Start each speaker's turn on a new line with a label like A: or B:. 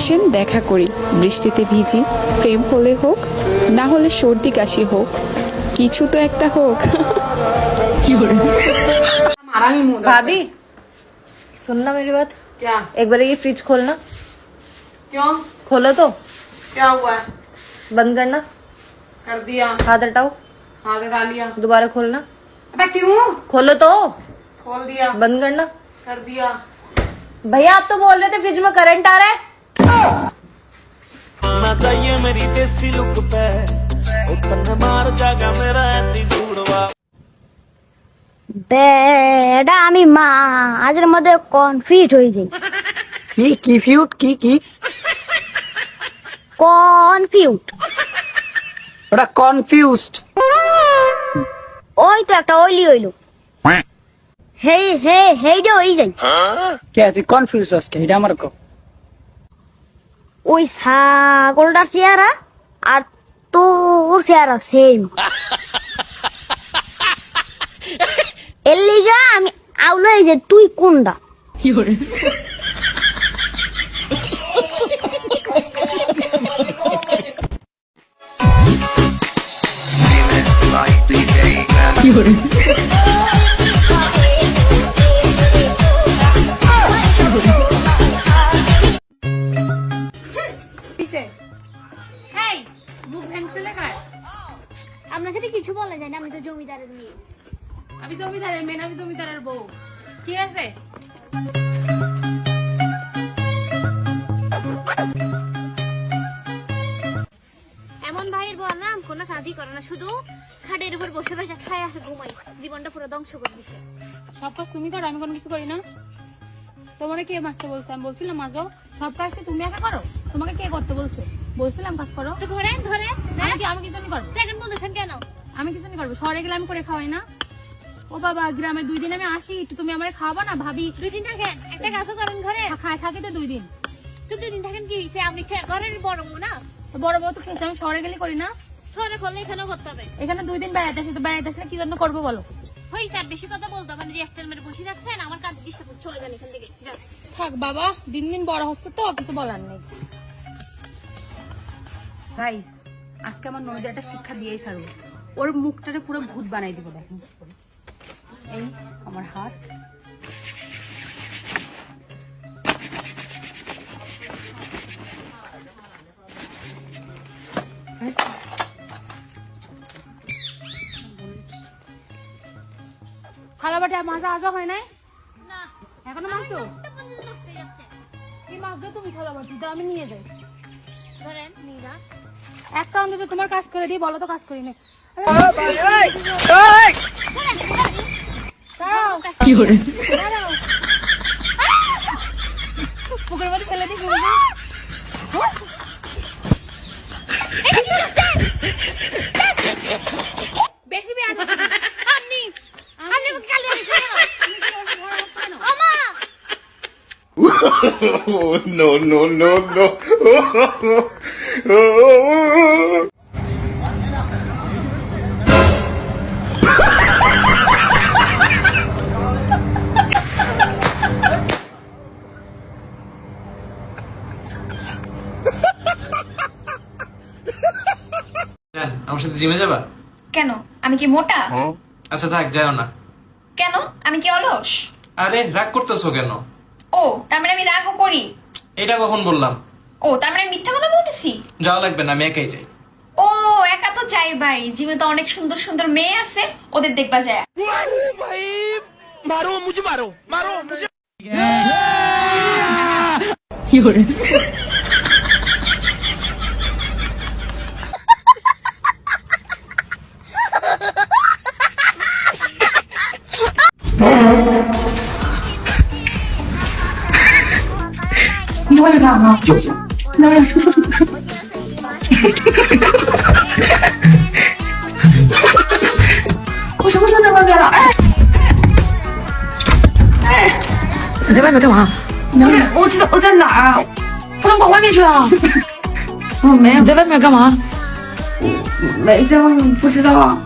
A: আসেন দেখা করি বৃষ্টিতে ভিজি প্রেম হলে হোক না হলে সর্দি কাশি হোক কিছু তো একটা হোক
B: हरामी मुंह
C: भाभी सुनना मेरी बात
B: क्या
C: एक बार ये फ्रिज खोलना
B: क्यों
C: खोलो तो
B: क्या हुआ
C: बंद करना
B: कर दिया
C: हाथ हटाओ
B: हाथ डाल लिया
C: दोबारा खोलना
B: अबे क्यों
C: खोलो तो
B: खोल दिया
C: बंद करना
B: कर दिया
C: भैया आप तो बोल रहे थे फ्रिज में करंट आ रहा है
D: ਮਾਤਾ ਇਹ ਮੇਰੀ ਦੇਸੀ ਲੁੱਕ ਪੈ ਉਹ ਕੰਨ ਮਾਰ ਜਾਗਾ ਮੇਰਾ ਐਨੀ ਢੂੜਵਾ
E: বেডা আমি মা আজের মধ্যে কনফিউজ হয়ে যাই
F: কি কি ফিউট কি কি
E: কনফিউট
F: ওটা কনফিউজড
E: ওই তো একটা ওইলি হইলো হেই হে হেই যে ওই যাই
F: কে তুই কনফিউজ আজকে এটা আমার কথা
E: ওই ছাগলটার চেহারা আর তোর চেহারা সেম এর লিগা আমি আউলাই যে তুই কোনটা?
G: এই মুখ ভেঙছে লেখায়
E: আপনাকে তো কিছু বলা যায় না আমি তো জমিদারের মেয়ে।
G: আমি জমিদারের মেয়ে আমি জমিদারের বউ। ঠিক আছে?
E: এমন ভাইয়ের বল না কোনো কাজই করে না শুধু খাটের উপর বসে বসে খায় আছে ঘুমাই জীবনটা পুরো ধ্বংস করে দিছে।
G: সব কাজ তুমি করো আমি কোনো কিছু করি না। তোমার কে মাছতে বলছে? আমি বলছিলাম মাঝো সব কাজ তুমি একা করো? তোমাকে কে করতে বলছো? বলছিলাম কাজ করো।
E: ধরেন ধরে
G: আমি আমি কিছু করব?
E: দেখেন বলতেছেন কেন?
G: আমি কিছু করব? শহরে গেলে আমি করে খাওয়াই না। ও বাবা গ্রামে দুই দিন আমি আসি একটু তুমি আমার খাওয়াবো না ভাবি।
E: দুই দিন থাকেন? একটা কাজও করেন ঘরে।
G: খাই থাকি তো দুই দিন।
E: তো দুই দিন থাকেন কি? হয়েছে আপনি ঘরের বড় বউ না?
G: বড় বউ তো আমি শহরে গেলে করি না।
E: শহরে করলে এখানেও করতে হবে।
G: এখানে দুই দিন বেড়াতে আসি তো বেড়াতে আসলে কি জন্য করব বলো?
E: হয়েছে আর বেশি কথা বলতে হবে না মেরে বসে থাকছেন আমার কাজ ডিস্টার্ব চলে যান এখান থেকে।
G: থাক বাবা দিন দিন বড় হচ্ছে তো কিছু বলার নেই। গাইস আজকে আমার নদী একটা শিক্ষা দিয়েই ছাড়বো। ওর মুখটারে পুরো ভূত বানাই দিব দেখেন এই আমার হাত। বাটে হয় নাই? এখনও তুমি বাটি আমি নিয়ে যাই। একটা অন্তত তোমার কাজ করে দিই বলো তো কাজ করি না কি করে পুকুরের মধ্যে ফেলে দিই ফেলে দিই। বেশি বেয়াদ
E: আপনি আপনি আমাকে কালি দিয়েছেন আমা
H: Oh, no, no, no, no.
I: আমার সাথে জিমে যাবা?
J: কেন? আমি কি মোটা?
I: আচ্ছা থাক যাও না।
J: কেন? আমি কি অলস?
I: আরে রাগ করতেছো কেন?
J: ও তার মানে আমি রাগও করি।
I: এটা কখন বললাম?
J: ও তার মানে আমি মিথ্যা কথা বলতেছি?
I: যাওয়া লাগবে না আমি একাই যাই।
J: ও একা তো চাই ভাই জিমে তো অনেক সুন্দর সুন্দর মেয়ে আছে ওদের দেখবা যায়।
D: 外面干嘛？我什么时候在外面了？
F: 哎，哎，你在外面干嘛？娘们，我知道我在哪儿啊？我跑外面去了。我没有。你在外面干嘛？没在外面，不知道啊。